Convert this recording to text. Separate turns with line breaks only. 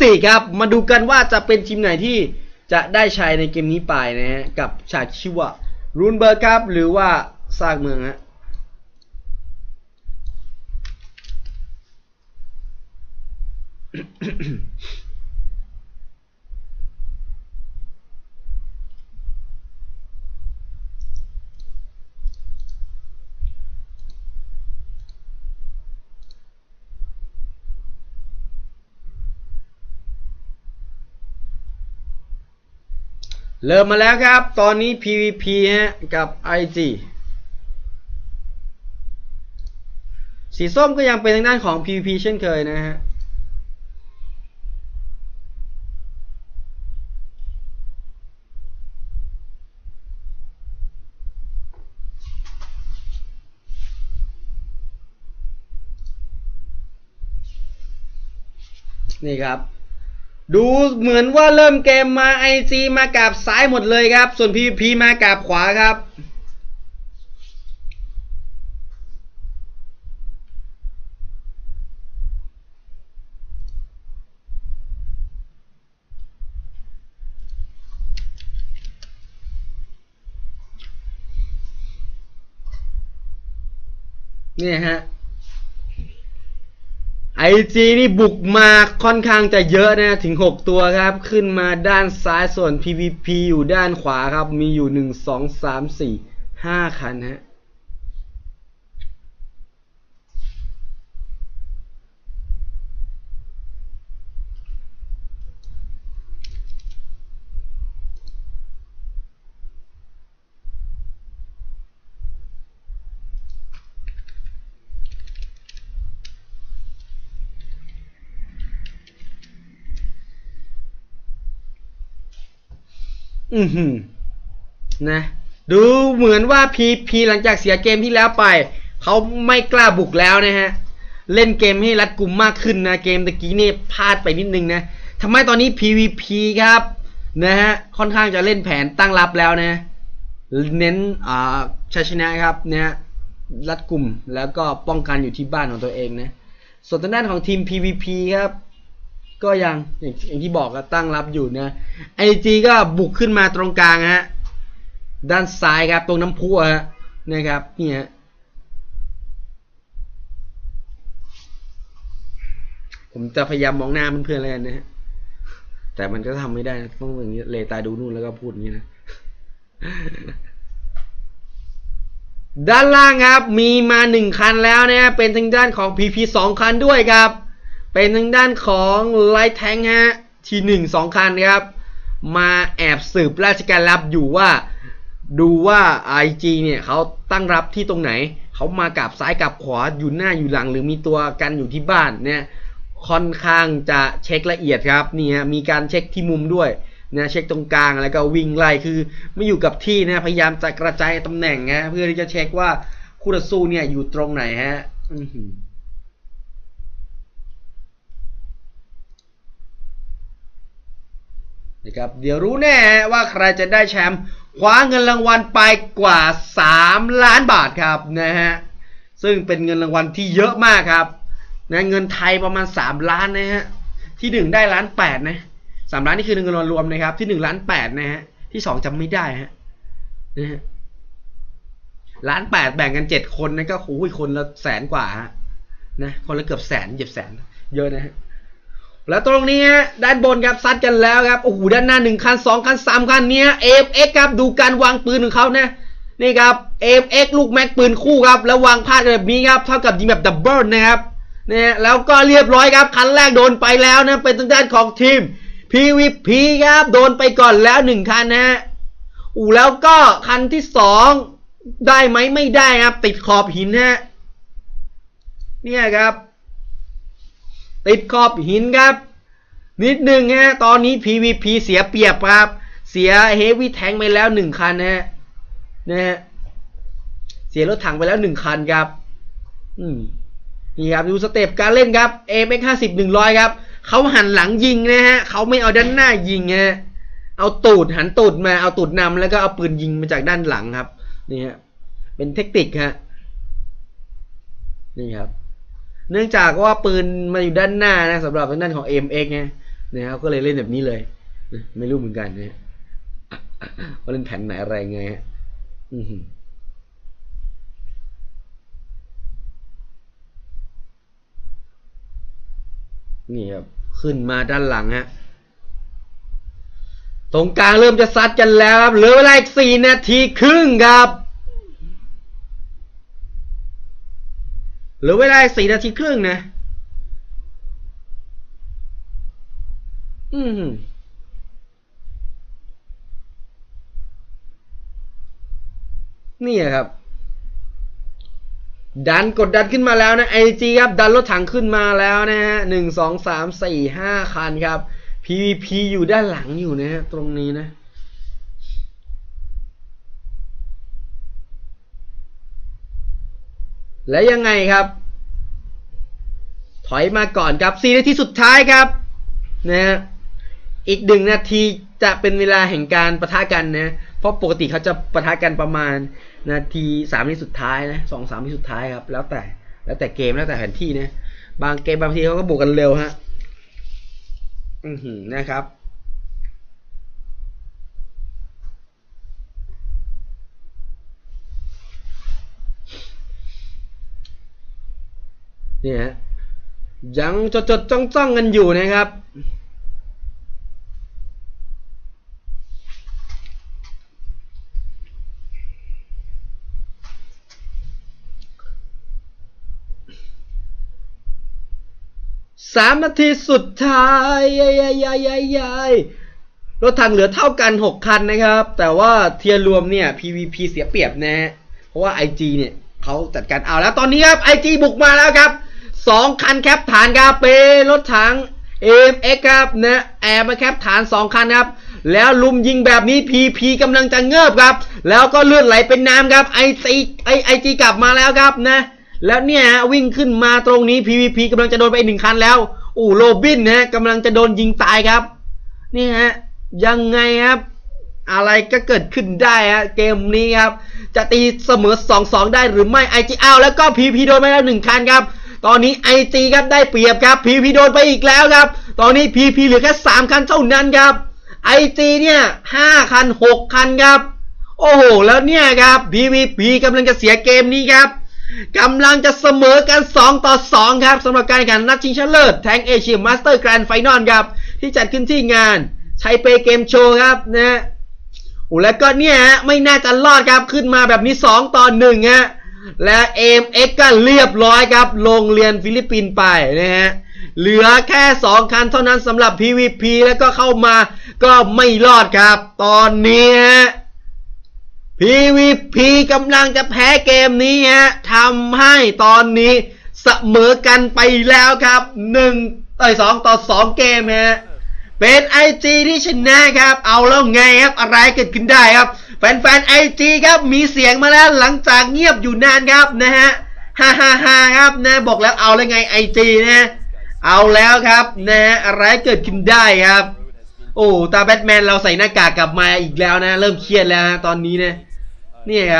สี่ครับ มาดูกันว่าจะเป็นทีมไหนที่จะได้ใช้ในเกมนี้ไปนะฮะ กับชาชื่อว่ารูนเบอร์ครับ หรือว่าสร้างเมืองฮะ เริ่มมาแล้วครับ ตอนนี้ PVP ฮะกับ IG สีส้มก็ยังเป็นทางด้านของ PVP เช่นเคยนะฮะ นี่ครับ ดูเหมือนว่าเริ่มเกมมา IG มากับซ้ายหมดเลยครับ ส่วน PVP มากับขวาครับนี่ฮะ ไอจีนี่บุกมาค่อนข้างจะเยอะนะถึง 6 ตัวครับ ขึ้นมาด้านซ้ายส่วน PVP อยู่ด้านขวาครับ มีอยู่ 1 2 3 4 5 คันฮะ อือหือนะ ดูเหมือนว่าพีพีหลังจากเสียเกมที่แล้วไป เขาไม่กล้าบุกแล้วนะฮะ เล่นเกมให้รัดกุมมากขึ้นนะ เกมตะกี้นี่พลาดไปนิดนึงนะทำให้ตอนนี้ PVP ครับนะฮะค่อนข้างจะเล่นแผนตั้งรับแล้วนะ เน้นอ่าชัยชนะครับนะฮะรัดกลุ่มแล้วก็ป้องกันอยู่ที่บ้านของตัวเองนะ ส่วนทางด้านของทีม PVP ครับ ก็ยังอย่างอย่างที่บอกก็ตั้งรับอยู่นะไอจีก็บุกขึ้นมาตรงกลางฮะด้านซ้ายครับตรงน้ำพุฮะนะครับนี่ฮะผมจะพยายามมองหน้าเพื่อนๆแล้วกันนะฮะแต่มันก็ทำไม่ได้ต้องอย่างนี้เลตาดูนู่นแล้วก็พูดอย่างนี้นะด้านล่างครับมีมาหนึ่งคันแล้วนะฮะเป็นทางด้านของ PP สองคันด้วยครับ เป็นทางด้านของไลท์แทงฮะทีหนึ่งสองคันครับ มาแอบสืบราชการลับอยู่ว่าดูว่า IG เนี่ยเขาตั้งรับที่ตรงไหน เขามากับซ้ายกับขวาอยู่หน้าอยู่หลัง หรือมีตัวกันอยู่ที่บ้านเนี่ยค่อนข้างจะเช็คละเอียดครับนี่ฮะมีการเช็คที่มุมด้วยนะเช็คตรงกลางแล้วก็วิ่งไล่คือไม่อยู่กับที่นะพยายามจะกระจายตำแหน่งนะเพื่อที่จะเช็คว่าคู่ต่อสู้เนี่ยอยู่ตรงไหนฮะอื้อหือ นะครับเดี๋ยวรู้แน่ว่าใครจะได้แชมป์คว้าเงินรางวัลไปกว่า 3 ล้านบาทครับนะฮะซึ่งเป็นเงินรางวัลที่เยอะมากครับนะเงินไทยประมาณ 3 ล้านนะฮะที่ 1 ได้ล้านแปดนะสามล้านนี่คือเงินรางวัลรวมนะครับที่1ล้านแปดนะฮะที่ 2จำไม่ได้ฮะนะฮะล้านแปดแบ่งกัน 7 คนนะก็โอ้ยคนละแสนกว่าฮะนะคนละเกือบแสนเหยียบแสนเยอะนะฮะ แล้วตรงนี้ฮะด้านบนครับซัดกันแล้วครับโอ้โหด้านหน้าหนึ่งคันสองคันสามคันเนี้ยเอฟเอ็กครับดูการวางปืนของเขานะนี่ครับเอฟเอ็กลูกแม็กปืนคู่ครับแล้ววางพลาดแบบนี้ครับเท่ากับยิงแบบดับเบิลนะครับเนี่ยแล้วก็เรียบร้อยครับคันแรกโดนไปแล้วนะเป็นทางด้านของทีม PVP ครับโดนไปก่อนแล้วหนึ่งคันนะอู้แล้วก็คันที่สองได้ไหมไม่ได้ครับ ติดขอบหินฮะเนี่ยครับ ติดขอบหินครับ นิดหนึ่งฮะตอนนี้ PVP เสียเปรียบครับ เสียเฮฟวี่แทงไปแล้วหนึ่งคันนะฮะนะฮะเสียรถถังไปแล้วหนึ่งคันครับ อืมนี่ครับดูสเต็ปการเล่นครับ AMX ห้าสิบหนึ่งร้อยครับ เขาหันหลังยิงนะฮะเขาไม่เอาด้านหน้ายิงฮะเอาตูดหันตูดมาเอาตูดนำแล้วก็เอาปืนยิงมาจากด้านหลังครับ นี่ฮะเป็นเทคนิคฮะนี่ครับ เนื่องจากว่าปืนมาอยู่ด้านหน้านะสำหรับทางด้านของ MX ไงนะครับก็เลยเล่นแบบนี้เลยไม่รู้เหมือนกันนะฮะว่าเล่นแผนไหนอะไรไงฮะนี่ครับขึ้นมาด้านหลังฮะตรงกลางเริ่มจะซัดกันแล้วครับเหลือเวลาอีกสี่นาทีครึ่งครับ หลือเวลาสี่นาทีครึ่งนะ อืมนี่ครับ ดันกดดันขึ้นมาแล้วนะไอจีครับ ดันรถถังขึ้นมาแล้วนะฮะหนึ่งสองสามสี่ห้าคันครับ PVP อยู่ด้านหลังอยู่นะฮะตรงนี้นะ และยังไงครับ ถอยมาก่อนครับสี่นาทีสุดท้ายครับนะฮะอีกหนึ่งนาทีจะเป็นเวลาแห่งการประทะกันนะ เพราะปกติเขาจะประทะกันประมาณนาทีสามนาทีสุดท้ายนะสองสามนาทีสุดท้ายครับ แล้วแต่แล้วแต่เกมแล้วแต่แผนที่นะ บางเกมบางทีเขาก็บวกกันเร็วฮะ อือหือนะครับ เนี่ยยังจดจดจ้องจ้องกันอยู่นะครับ สามนาทีสุดท้ายยายยายยายรถถังเหลือเท่ากันหกคันนะครับ แต่ว่าเทียร์รวมเนี่ย PVP เสียเปรียบนะฮะ เพราะว่า IG เนี่ยเขาจัดการเอาแล้วตอนนี้ครับ IG บุกมาแล้วครับ สองคันแคปฐานครับเป็นรถถัง AMX ครับนะแอบมาแคปฐานสองคันครับ แล้วลุมยิงแบบนี้ PP กำลังจะเงิบครับ แล้วก็เลือดไหลเป็นน้ำครับ IG ไอไอจีกลับมาแล้วครับนะ แล้วเนี่ยวิ่งขึ้นมาตรงนี้ PVP กำลังจะโดนไปหนึ่งคันแล้วอู้โรบินนะกำลังจะโดนยิงตายครับ นี่ฮะยังไงครับอะไรก็เกิดขึ้นได้ฮะเกมนี้ครับ จะตีเสมอ 2-2 ได้หรือไม่ไอจีเอาแล้วก็ PVP โดนไปแล้วหนึ่งคันครับ ตอนนี้ไอจีครับได้เปรียบครับ PVP โดนไปอีกแล้วครับ ตอนนี้ PVP เหลือแค่3คันเท่านั้นครับไอจีเนี่ย5คัน6คันครับ โอ้โห แล้วเนี่ยครับ PVP กำลังจะเสียเกมนี้ครับกำลังจะเสมอกัน 2 ต่อ 2 ครับสำหรับการแข่งขันนัดชิงชนะเลิศแทงเอเชียมาสเตอร์แกรนด์ไฟนอลครับ ที่จัดขึ้นที่งานชัยเปเกมโชว์ครับนะโอ้แล้วก็เนี่ยไม่น่าจะรอดครับขึ้นมาแบบนี้ 2 ต่อ1ฮะ และเอ็มเอ็กก็เรียบร้อยครับ ลงเรียนฟิลิปปินส์ไปนะฮะ เหลือแค่ 2 คันเท่านั้นสำหรับ PVP แล้วก็เข้ามาก็ไม่รอดครับ ตอนนี้ฮะ PVP กำลังจะแพ้เกมนี้ฮะทำให้ตอนนี้เสมอกันไปแล้วครับ1ต่อ2ต่อ 2 เกมฮะเป็น IG ที่ชนะครับ เอาแล้วไงครับ อะไรเกิดขึ้นได้ครับ แฟนๆไอจีครับมีเสียงมาแล้วหลังจากเงียบอยู่นานครับนะฮะฮ่าฮ่าฮ่าครับนะบอกแล้วเอาแล้วไง IG นะเอาแล้วครับนะฮะอะไรเกิดขึ้นได้ครับ โอ้ตาแบทแมนเราใส่หน้ากากกลับมาอีกแล้วนะ เริ่มเครียดแล้วฮะตอนนี้นะเนี่ยครับ